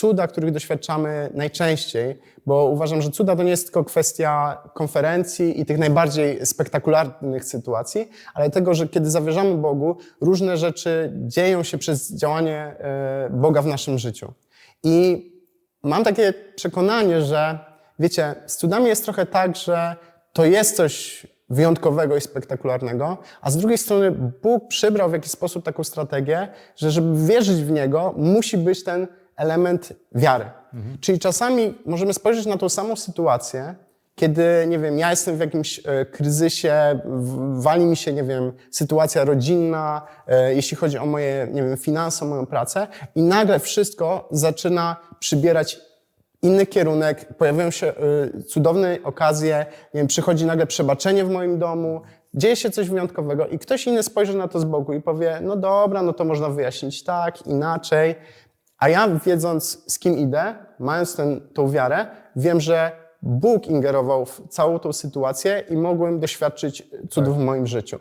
cuda, których doświadczamy najczęściej, bo uważam, że cuda to nie jest tylko kwestia konferencji i tych najbardziej spektakularnych sytuacji, ale tego, że kiedy zawierzamy Bogu, różne rzeczy dzieją się przez działanie e, Boga w naszym życiu. I mam takie przekonanie, że wiecie, z cudami jest trochę tak, że to jest coś wyjątkowego i spektakularnego, a z drugiej strony Bóg przybrał w jakiś sposób taką strategię, że żeby wierzyć w Niego, musi być ten element wiary. Czyli czasami możemy spojrzeć na tą samą sytuację, kiedy, nie wiem, ja jestem w jakimś e, kryzysie, wali mi się, nie wiem, sytuacja rodzinna, e, jeśli chodzi o moje, nie wiem, finanse, moją pracę i nagle wszystko zaczyna przybierać inny kierunek, pojawiają się y, cudowne okazje, nie wiem, przychodzi nagle przebaczenie w moim domu, dzieje się coś wyjątkowego i ktoś inny spojrzy na to z boku i powie, no dobra, no to można wyjaśnić tak, inaczej. A ja wiedząc, z kim idę, mając ten, tą wiarę, wiem, że Bóg ingerował w całą tą sytuację i mogłem doświadczyć cudów w moim życiu.